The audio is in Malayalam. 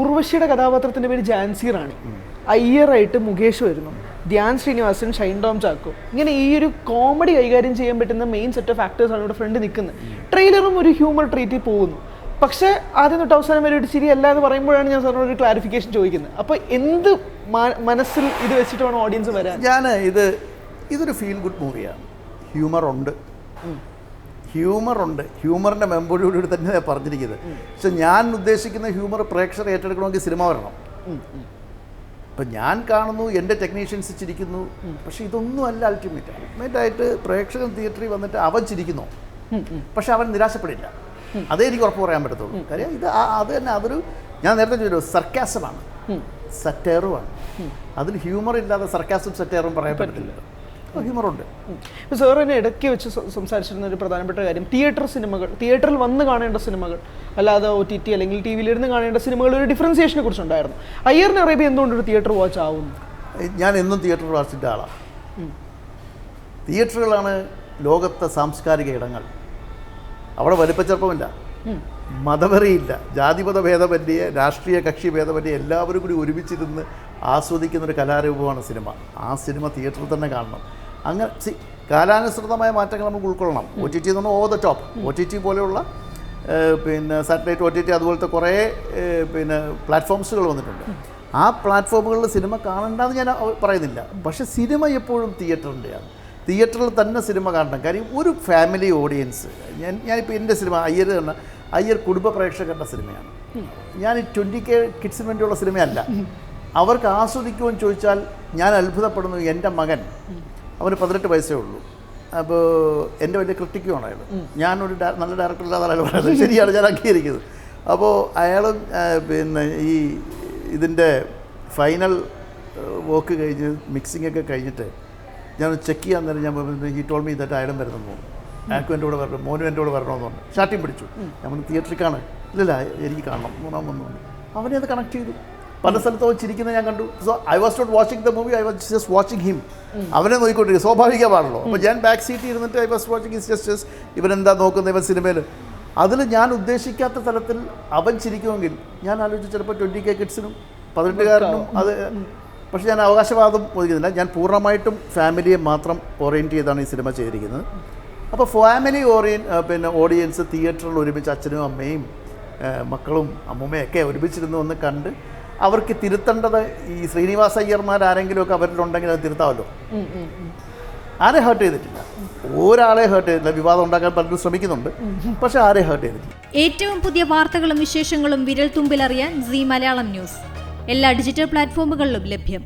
ഉർവശിയുടെ കഥാപാത്രത്തിന്റെ പേര് ജാൻസി റാണി. അയ്യറായിട്ട് മുകേഷ് വരുന്നു. ധ്യാൻ ശ്രീനിവാസൻ ഷൈൻ ടോം ചാക്കോ. ഇങ്ങനെ ഈ ഒരു കോമഡി കൈകാര്യം ചെയ്യാൻ പറ്റുന്ന മെയിൻ സെറ്റ് ഓഫ് ആക്ടേഴ്സാണ് ആണ് ഇവിടെ ഫ്രണ്ട് നിൽക്കുന്നത്. ട്രെയിലറും ഒരു ഹ്യൂമർ ട്രീറ്റിൽ പോകുന്നു. പക്ഷേ ആദ്യം തൊട്ട് അവസാനം വരെ ഒരു ചിരിയല്ല എന്ന് പറയുമ്പോഴാണ് ഞാൻ സാറിനോട് ഒരു ക്ലാരിഫിക്കേഷൻ ചോദിക്കുന്നത്. അപ്പോൾ എന്ത് മനസ്സിൽ ഇത് വെച്ചിട്ട് വേണം ഓഡിയൻസ് വരാൻ? ഞാൻ ഇത് ഇതൊരു ഫീൽ ഗുഡ് മൂവിയാണ് ഹ്യൂമർ ഉണ്ട്. ഹ്യൂമർ ഉണ്ട്. ഹ്യൂമറിന്റെ മെമ്പറിയോടുകൂടി തന്നെ പറഞ്ഞിരിക്കുന്നത്. പക്ഷെ ഞാൻ ഉദ്ദേശിക്കുന്ന ഹ്യൂമർ പ്രേക്ഷകർ ഏറ്റെടുക്കണമെങ്കിൽ സിനിമ വരണം. ഇപ്പം ഞാൻ കാണുന്നു എന്റെ ടെക്നീഷ്യൻസ് ചിരിക്കുന്നു. പക്ഷേ ഇതൊന്നും അല്ല അൾട്ടിമേറ്റ് അൾട്ടിമേറ്റ് ആയിട്ട് പ്രേക്ഷകൻ തിയേറ്ററിൽ വന്നിട്ട് അവൻ ചിരിക്കുന്നു. പക്ഷെ അവൻ നിരാശപ്പെടില്ല. അതേ എനിക്ക് ഉറപ്പ് പറയാൻ പറ്റത്തുള്ളൂ. കാര്യം ഇത് അത് തന്നെ അതൊരു ഞാൻ നേരത്തെ ചോദിച്ചു സർക്കാസമാണ് സറ്റേറുമാണ് അതിൽ ഹ്യൂമർ ഇല്ലാതെ സർക്കാസും സറ്റേറും പറയാൻ പറ്റത്തില്ല. ഹ്യൂമറുണ്ട് സാർ എന്നെ ഇടയ്ക്ക് വെച്ച് സംസാരിച്ചിരുന്ന ഒരു പ്രധാനപ്പെട്ട കാര്യം തിയേറ്റർ സിനിമകൾ തിയേറ്ററിൽ വന്ന് കാണേണ്ട സിനിമകൾ അല്ലാതെ ഒ ടി ടി അല്ലെങ്കിൽ ടി വിയിലിരുന്ന് കാണേണ്ട സിനിമകൾ ഒരു ഡിഫറൻസിയേഷനെ കുറിച്ചുണ്ടായിരുന്നു അയ്യറിന് അറേബ്യ എന്തുകൊണ്ട് ഒരു തിയേറ്റർ വാച്ച് ആവും ഞാൻ എന്നും തിയേറ്റർ വാച്ചിന്റെ ആളാണ് തിയേറ്ററുകളാണ് ലോകത്തെ സാംസ്കാരിക ഇടങ്ങൾ. അവിടെ വലിപ്പച്ചെറുപ്പമില്ല മതവെറിയില്ല. ജാതിമത ഭേദമന്യേ രാഷ്ട്രീയ കക്ഷി ഭേദമന്യേ എല്ലാവരും കൂടി ഒരുമിച്ചിരുന്ന് ആസ്വദിക്കുന്ന ഒരു കലാരൂപമാണ് സിനിമ. ആ സിനിമ തിയേറ്ററിൽ തന്നെ കാണണം. അങ്ങനെ സി കാലാനുസൃതമായ മാറ്റങ്ങൾ നമുക്ക് ഉൾക്കൊള്ളണം. ഒ ടി ടി എന്ന് പറഞ്ഞാൽ over the top O T T പോലെയുള്ള പിന്നെ സാറ്റലൈറ്റ് ഒ ടി ടി അതുപോലത്തെ കുറേ പിന്നെ പ്ലാറ്റ്ഫോംസുകൾ വന്നിട്ടുണ്ട്. ആ പ്ലാറ്റ്ഫോമുകളിൽ സിനിമ കാണണ്ടെന്ന് ഞാൻ പറയുന്നില്ല. പക്ഷേ സിനിമ എപ്പോഴും തിയേറ്ററിന്റെയാണ്. തിയേറ്ററിൽ തന്നെ സിനിമ കാണണം. കാര്യം ഒരു ഫാമിലി ഓഡിയൻസ് ഞാൻ ഞാനിപ്പോൾ എന്റെ സിനിമ അയ്യർ തന്നെ അയ്യർ കുടുംബ പ്രേക്ഷകരുടെ സിനിമയാണ്. ഞാൻ ട്വന്റി കെ കിഡ്സിന് വേണ്ടിയുള്ള സിനിമയല്ല. അവർക്ക് ആസ്വദിക്കുമെന്ന് ചോദിച്ചാൽ ഞാൻ അത്ഭുതപ്പെടുന്നു എന്റെ മകൻ. അവന് പതിനെട്ട് വയസ്സേ ഉള്ളൂ. അപ്പോൾ എന്റെ വലിയ ക്രിട്ടിക്കുമാണ് അയാൾ ഞാനൊരു നല്ല ഡയറക്ടർ ഇല്ലാതെ പറയുന്നത്. ശരിയാണ് ഞാൻ അംഗീകരിക്കുന്നത്. അപ്പോൾ അയാളും പിന്നെ ഈ ഇതിന്റെ ഫൈനൽ വർക്ക് കഴിഞ്ഞ് മിക്സിംഗ് ഒക്കെ കഴിഞ്ഞിട്ട് ഞാൻ ചെക്ക് ചെയ്യാൻ നേരം ഞാൻ ഈ ടോൾ മീ ദറ്റ് അയാളും വരുന്നു. അയാൾക്കും എന്റെ കൂടെ വരണം മോനും എന്റെ കൂടെ വരണമെന്ന് പറഞ്ഞു ഷാട്ടിയും പിടിച്ചു നമ്മൾ തിയേറ്ററിൽ ഇല്ലല്ല എനിക്ക് കാണണം മൂന്നാം വന്നു അവനെ അത് കണക്ട് ചെയ്തു. പല സ്ഥലത്ത് അവൻ ചിരിക്കുന്നത് ഞാൻ കണ്ടു. So I was not watching the movie I was just watching him അവനെ നോക്കിക്കൊണ്ടിരിക്കും സ്വാഭാവികമാണല്ലോ. അപ്പോൾ ഞാൻ ബാക്ക് സീറ്റിൽ ഇരുന്നിട്ട് I was watching is just just ഇവൻ എന്താ നോക്കുന്നത് ഇവൻ സിനിമയിൽ അതിൽ ഞാൻ ഉദ്ദേശിക്കാത്ത തലത്തിൽ അവൻ ചിരിക്കുമെങ്കിൽ ഞാൻ ആലോചിച്ച് ചിലപ്പോൾ ട്വന്റി കെ കിഡ്സിനും പതിനെട്ടുകാരനും അത് പക്ഷേ ഞാൻ അവകാശവാദം ഒതുക്കുന്നില്ല ഞാൻ പൂർണമായിട്ടും ഫാമിലിയെ മാത്രം ഓറിയന്റ് ചെയ്താണ് ഈ സിനിമ ചെയ്തിരിക്കുന്നത്. അപ്പോൾ ഫാമിലി ഓറിയൻ പിന്നെ ഓഡിയൻസ് തിയേറ്ററിൽ ഒരുമിച്ച് അച്ഛനും അമ്മയും മക്കളും അമ്മൂമ്മയൊക്കെ ഒരുമിച്ചിരുന്നു ഒന്ന് കണ്ട് അവർക്ക് തിരുത്തേണ്ടത് ഈ ശ്രീനിവാസ അയ്യർമാർ ആരെങ്കിലുമൊക്കെ അവരിലുണ്ടെങ്കിൽ അത് തിരുത്താമല്ലോ. ആരെ ഹേർട്ട് ചെയ്തിട്ടില്ല. ഒരാളെ ഹേർട്ട് ചെയ്തില്ല വിവാദം ഉണ്ടാക്കാൻ പലരും ശ്രമിക്കുന്നുണ്ട്. പക്ഷെ ആരെ ഹേർട്ട് ചെയ്തിട്ടില്ല. ഏറ്റവും പുതിയ വാർത്തകളും വിശേഷങ്ങളും വിരൽ തുമ്പിലറിയാൻ സി മലയാളം ന്യൂസ്. എല്ലാ ഡിജിറ്റൽ പ്ലാറ്റ്ഫോമുകളിലും ലഭ്യം.